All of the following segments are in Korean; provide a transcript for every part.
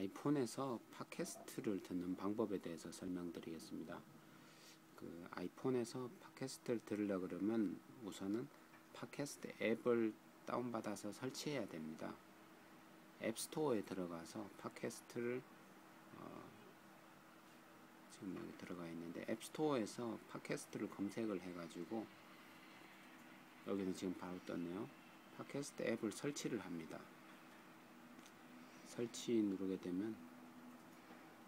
아이폰에서 팟캐스트를 듣는 방법에 대해서 설명드리겠습니다. 그 아이폰에서 팟캐스트를 들으려 그러면 우선은 팟캐스트 앱을 다운받아서 설치해야 됩니다. 앱스토어에 들어가서 팟캐스트를 어, 지금 여기 들어가 있는데 앱스토어에서 팟캐스트를 검색을 해가지고 여기는 지금 바로 떴네요. 팟캐스트 앱을 설치를 합니다. 설치 누르게 되면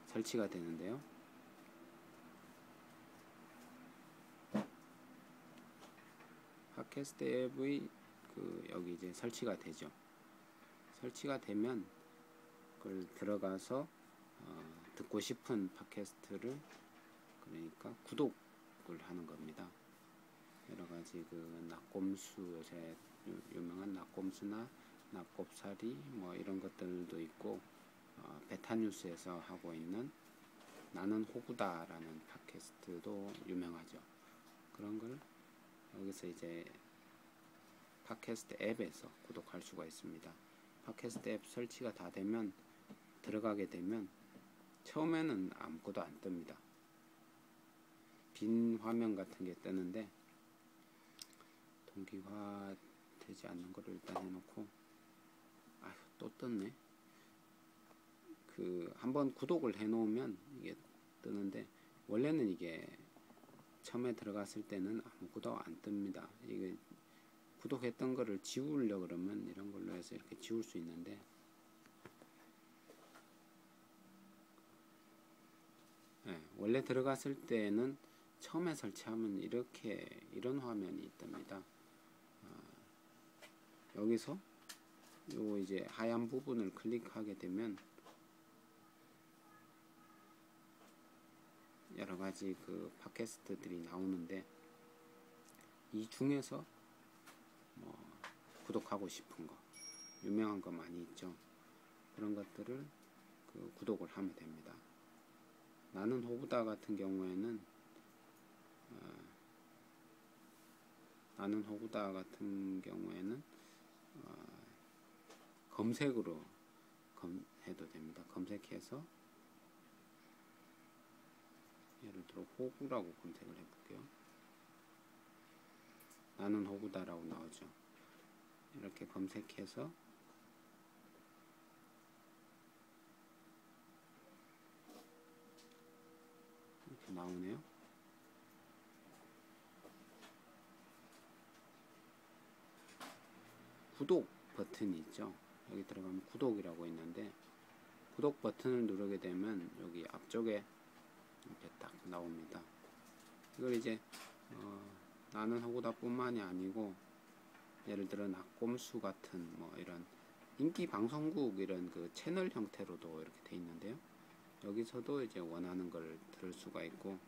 설치가 되는데요. 팟캐스트 앱의 그 여기 이제 설치가 되죠. 설치가 되면 그걸 들어가서 어, 듣고 싶은 팟캐스트를 그러니까 구독을 하는 겁니다. 여러 가지 그 낙곰수 요새 유명한 낙곰수나 낙곱살이 뭐 이런 것들도 있고 어, 베타뉴스에서 하고 있는 나는 호구다라는 팟캐스트도 유명하죠. 그런 걸 여기서 이제 팟캐스트 앱에서 구독할 수가 있습니다. 팟캐스트 앱 설치가 다 되면 들어가게 되면 처음에는 아무것도 안 뜹니다. 빈 화면 같은 게 뜨는데 동기화 되지 않는 거를 일단 해놓고 떴네 그 한번 구독을 해 놓으면 이게 뜨는데 원래는 이게 처음에 들어갔을 때는 아무것도 안 뜹니다 이게 구독했던 거를 지우려 그러면 이런 걸로 해서 이렇게 지울 수 있는데 네, 원래 들어갔을 때는 처음에 설치하면 이렇게 이런 화면이 뜹니다. 어, 여기서 요 이제 하얀 부분을 클릭하게 되면 여러 가지 그 팟캐스트들이 나오는데 이 중에서 뭐 구독하고 싶은 거 유명한 거 많이 있죠. 그런 것들을 그 구독을 하면 됩니다. 나는 호구다 같은 경우에는 어, 나는 호구다 같은 경우에는 어, 검색으로 검, 해도 됩니다. 검색해서 예를 들어 호구라고 검색을 해볼게요. 나는 호구다라고 나오죠. 이렇게 검색해서 이렇게 나오네요. 구독 버튼이 있죠. 여기 들어가면 구독이라고 있는데 구독 버튼을 누르게 되면 여기 앞쪽에 이렇게 딱 나옵니다. 이걸 이제 어, 나는 호구다 뿐만이 아니고 예를 들어 낙곰수 같은 뭐 이런 인기 방송국 이런 그 채널 형태로도 이렇게 돼 있는데요. 여기서도 이제 원하는 걸 들을 수가 있고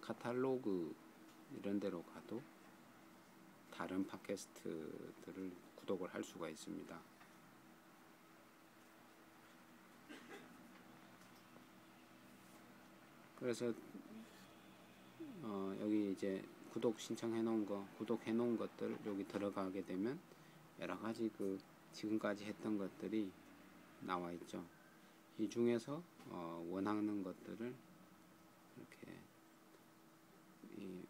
카탈로그 이런 데로 가도 다른 팟캐스트들을 구독을 할 수가 있습니다. 그래서 어 여기 이제 구독 신청해 놓은 거, 구독해 놓은 것들 여기 들어가게 되면 여러 가지 그 지금까지 했던 것들이 나와 있죠. 이 중에서 어 원하는 것들을 이렇게 이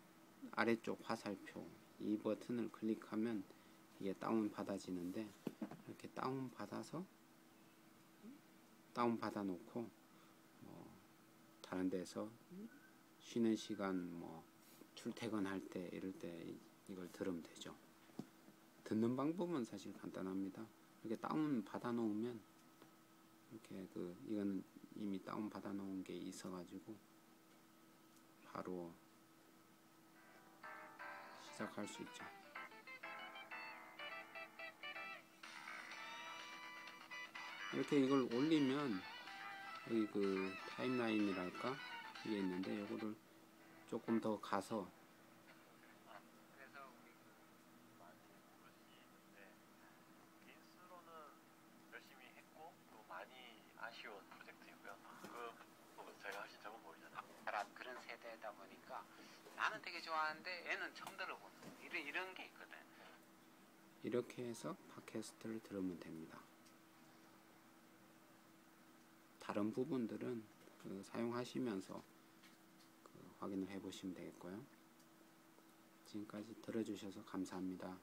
아래쪽 화살표 이 버튼을 클릭하면 이게 다운 받아지는데 이렇게 다운 받아서 다운 받아 놓고 뭐 다른 데서 쉬는 시간 뭐 출퇴근할 때 이럴 때 이걸 들으면 되죠. 듣는 방법은 사실 간단합니다. 이렇게 다운 받아 놓으면 이렇게 그 이거는 이미 다운 받아 놓은 게 있어 가지고 바로 시작할 수 있죠. 이렇게 이걸 올리면 여기 그 타임라인이랄까 이게 있는데 요거를 조금 더 가서 그래서 우리 그 아쉬운 프로젝트이고요. 그 제가 하신 적은 모르잖아요. 라 그런 세대다 보니까 나는 되게 좋아하는데 애는 처음 들어보는 이런 이런 게 있거든. 이렇게 해서 팟캐스트를 들으면 됩니다. 다른 부분들은 그 사용하시면서 그 확인을 해 보시면 되겠고요. 지금까지 들어주셔서 감사합니다.